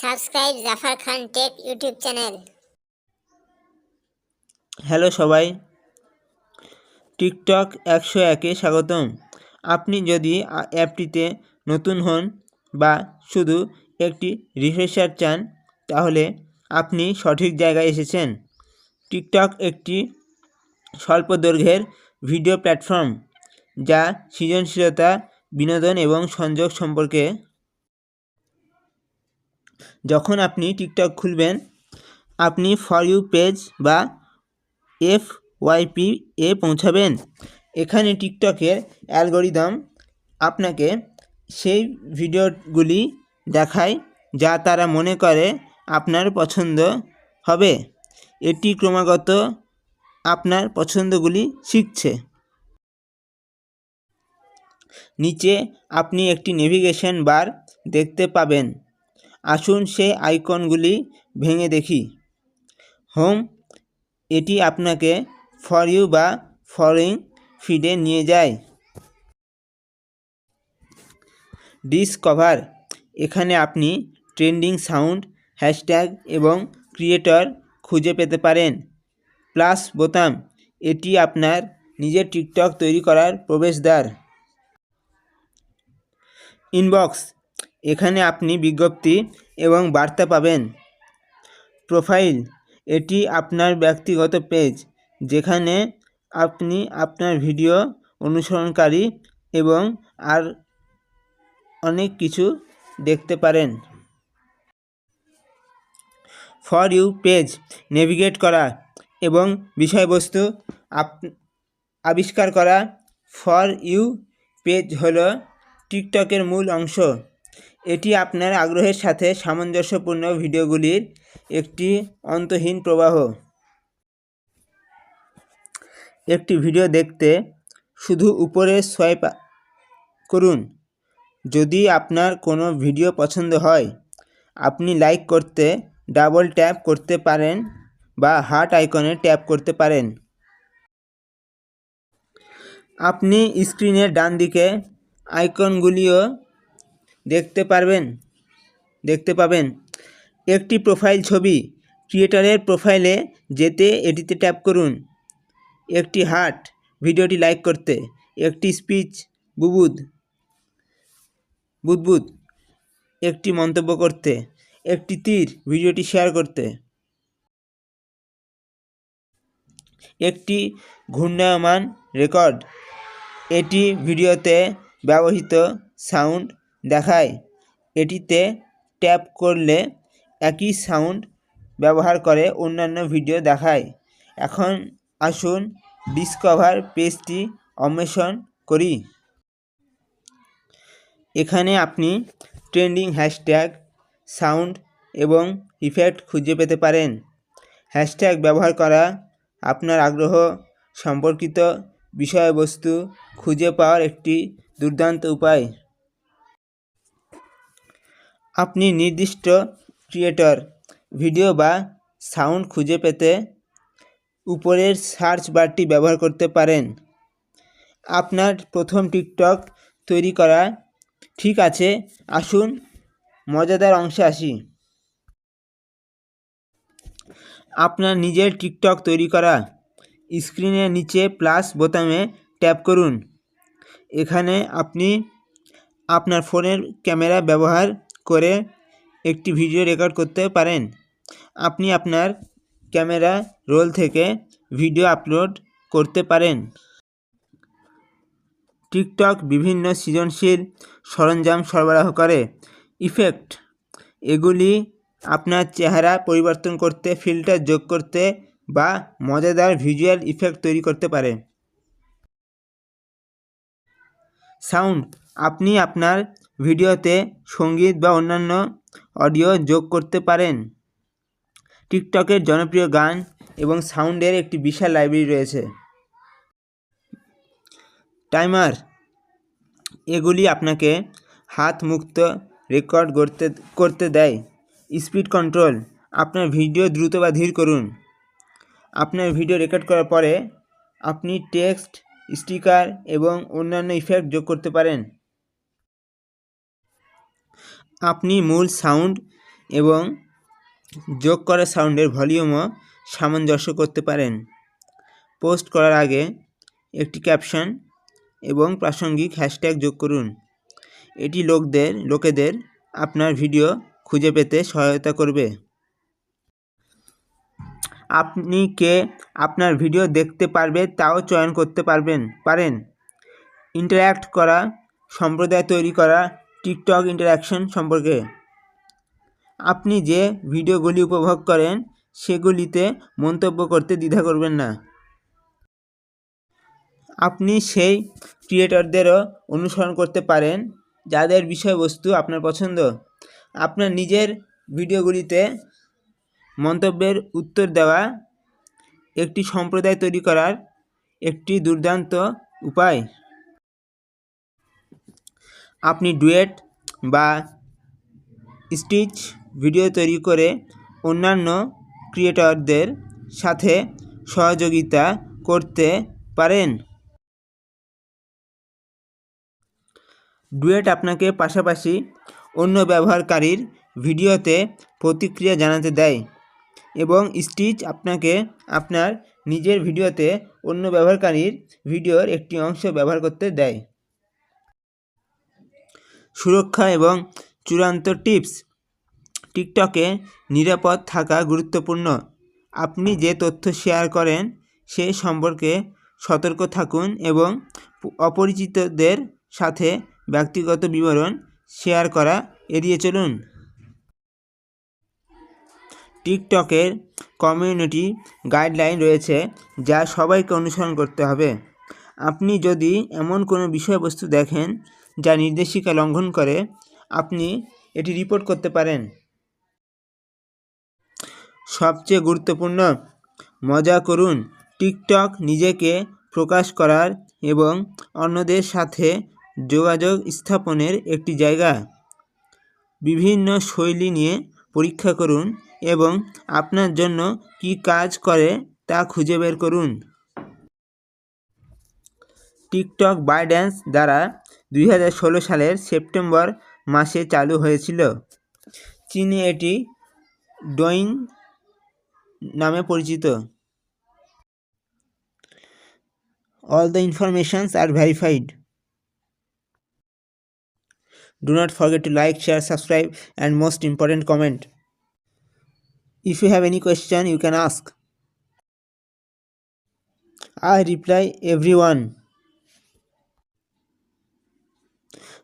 Subscribe Zafar Khan tech YouTube channel. Hello সবাই। TikTok একশো একে স্বাগতম। আপনি যদি অ্যাপটিতে নতুন হন বা শুধু একটি রিফ্রেশার চান, তাহলে আপনি সঠিক জায়গায় এসেছেন। টিকটক একটি স্বল্প দৈর্ঘ্যের ভিডিও প্ল্যাটফর্ম, যা সৃজনশীলতা, বিনোদন এবং সংযোগ সম্পর্কে যখন আপনি টিকটক খুলবেন, আপনি ফর ইউ পেজ বা এফ ওয়াইপি এ পৌঁছাবেন। এখানে টিকটকের অ্যালগোরিদম আপনাকে সেই ভিডিওগুলি দেখায় যা তারা মনে করে আপনার পছন্দ হবে। এটি ক্রমাগত আপনার পছন্দগুলি শিখছে। নিচে আপনি একটি নেভিগেশন বার দেখতে পাবেন। আসুন সেই আইকনগুলি ভেঙে দেখি। হোম, এটি আপনাকে ফর ইউ বা ফলোয়িং ফিডে নিয়ে যায়। ডিসকভার, এখানে আপনি ট্রেন্ডিং সাউন্ড, হ্যাশট্যাগ এবং ক্রিয়েটর খুঁজে পেতে পারেন। প্লাস বোতাম, এটি আপনার নিজের টিকটক তৈরি করার প্রবেশদ্বার। ইনবক্স এখানে আপনি বিজ্ঞপ্তি এবং বার্তা পাবেন। প্রোফাইল, এটি আপনার ব্যক্তিগত পেজ, যেখানে আপনি আপনার ভিডিও অনুসরণকারী এবং আর অনেক কিছু দেখতে পারেন। ফর ইউ পেজ, নেভিগেট করা এবং বিষয়বস্তু আবিষ্কার করা। ফর ইউ পেজ হলো টিকটকের মূল অংশ। এটি আপনার আগ্রহের সাথে সামঞ্জস্যপূর্ণ ভিডিওগুলির একটি অন্তহীন প্রবাহ। একটি ভিডিও দেখতে শুধু উপরে সোয়াইপ করুন। যদি আপনার কোনো ভিডিও পছন্দ হয়, আপনি লাইক করতে, ডাবল ট্যাপ করতে পারেন বা হার্ট আইকনে ট্যাপ করতে পারেন। আপনি স্ক্রিনের ডান দিকে আইকনগুলিও দেখতে পারবেন, দেখতে পাবেন। একটি প্রোফাইল ছবি ক্রিয়েটরের প্রোফাইলে যেতে এটিতে ট্যাপ করুন। একটি হার্ট ভিডিওটি লাইক করতে। একটি স্পিচ বুবুদ, বুদবুদ। একটি মন্তব্য করতে। একটি তীর, ভিডিওটি শেয়ার করতে। একটি ঘূর্ণায়মান রেকর্ড এটি ভিডিওতে ব্যবহৃত সাউন্ড দেখায়। এটিতে ট্যাপ করলে একই সাউন্ড ব্যবহার করে অন্যান্য ভিডিও দেখায়। এখন আসুন ডিসকভার পেজটি অন্বেষণ করি। এখানে আপনি ট্রেন্ডিং হ্যাশট্যাগ, সাউন্ড এবং ইফেক্ট খুঁজে পেতে পারেন। হ্যাশট্যাগ ব্যবহার করা আপনার আগ্রহ সম্পর্কিত বিষয়বস্তু খুঁজে পাওয়ার একটি দুর্দান্ত উপায়। আপনি নির্দিষ্ট ক্রিয়েটর, ভিডিও বা সাউন্ড খুঁজে পেতে উপরের সার্চ বারটি ব্যবহার করতে পারেন। আপনার প্রথম টিকটক তৈরি করা ঠিক আছে, আসুন, মজাদার অংশে আসি। আপনার নিজের টিকটক তৈরি করা স্ক্রিনের নিচে প্লাস বোতামে ট্যাপ করুন। এখানে আপনি আপনার ফোনের ক্যামেরা ব্যবহার করে একটি ভিডিও রেকর্ড করতে পারেন। আপনি আপনার ক্যামেরা রোল থেকে ভিডিও আপলোড করতে পারেন। টিকটক বিভিন্ন সৃজনশীল সরঞ্জাম সরবরাহ করে। ইফেক্ট এগুলি আপনার চেহারা পরিবর্তন করতে ফিল্টার যোগ করতে বা মজাদার ভিজুয়াল ইফেক্ট তৈরি করতে পারে। সাউন্ড আপনি আপনার ভিডিওতে সংগীত বা অন্যান্য অডিও যোগ করতে পারেন। টিকটকের জনপ্রিয় গান এবং সাউন্ডের একটি বিশাল লাইব্রেরি রয়েছে। টাইমার, এগুলি আপনাকে হাত মুক্ত রেকর্ড করতে করতে দেয়। স্পিড কন্ট্রোল, আপনার ভিডিও দ্রুত বা ধীর করুন। আপনার ভিডিও রেকর্ড করার পরে আপনি টেক্সট, স্টিকার এবং অন্যান্য ইফেক্ট যোগ করতে পারেন। আপনি মূল সাউন্ড এবং যোগ করা সাউন্ডের ভলিউমও সামঞ্জস্য করতে পারেন। পোস্ট করার আগে একটি ক্যাপশন এবং প্রাসঙ্গিক হ্যাশট্যাগ যোগ করুন। এটি লোকদের, লোকেদের আপনার ভিডিও খুঁজে পেতে সহায়তা করবে। আপনি কে আপনার ভিডিও দেখতে পারবে তাও চয়ন করতে পারবেন, পারেন। ইন্টারঅ্যাক্ট করা, সম্প্রদায় তৈরি করা টিকটক ইন্টারাকশন সম্পর্কে। আপনি যে ভিডিওগুলি উপভোগ করেন, সেগুলিতে মন্তব্য করতে দ্বিধা করবেন না। আপনি সেই ক্রিয়েটরদেরও অনুসরণ করতে পারেন, যাদের বিষয়বস্তু আপনার পছন্দ। আপনার নিজের ভিডিওগুলিতে মন্তব্যের উত্তর দেওয়া একটি সম্প্রদায় তৈরি করার একটি দুর্দান্ত উপায়। আপনি ডুয়েট বা স্টিচ ভিডিও তৈরি করে অন্যান্য ক্রিয়েটরদের সাথে সহযোগিতা করতে পারেন। ডুয়েট আপনাকে পাশাপাশি অন্য ব্যবহারকারীর ভিডিওতে প্রতিক্রিয়া জানাতে দেয় এবং স্টিচ আপনাকে আপনার নিজের ভিডিওতে অন্য ব্যবহারকারীর ভিডিওর একটি অংশ ব্যবহার করতে দেয়। সুরক্ষা এবং চূড়ান্ত টিপস। টিকটকে নিরাপদ থাকা গুরুত্বপূর্ণ। আপনি যে তথ্য শেয়ার করেন, সে সম্পর্কে সতর্ক থাকুন এবং অপরিচিতদের সাথে ব্যক্তিগত বিবরণ শেয়ার করা এড়িয়ে চলুন। টিকটকের কমিউনিটি গাইডলাইন রয়েছে যা সবাইকে অনুসরণ করতে হবে। আপনি যদি এমন কোনো বিষয়বস্তু দেখেন যা নির্দেশিকা লঙ্ঘন করে, আপনি এটি রিপোর্ট করতে পারেন। সবচেয়ে গুরুত্বপূর্ণ, মজা করুন। টিকটক নিজেকে প্রকাশ করার এবং অন্যদের সাথে যোগাযোগ স্থাপনের একটি জায়গা। বিভিন্ন শৈলী নিয়ে পরীক্ষা করুন এবং আপনার জন্য কী কাজ করে তা খুঁজে বের করুন। টিকটক বাইড্যান্স দ্বারা 2016 সালের সেপ্টেম্বর মাসে চালু হয়েছিল। চীনে এটি ডোয়িং নামে পরিচিত। All the informations are verified do not forget to like share subscribe and most important comment if you have any question you can ask I reply every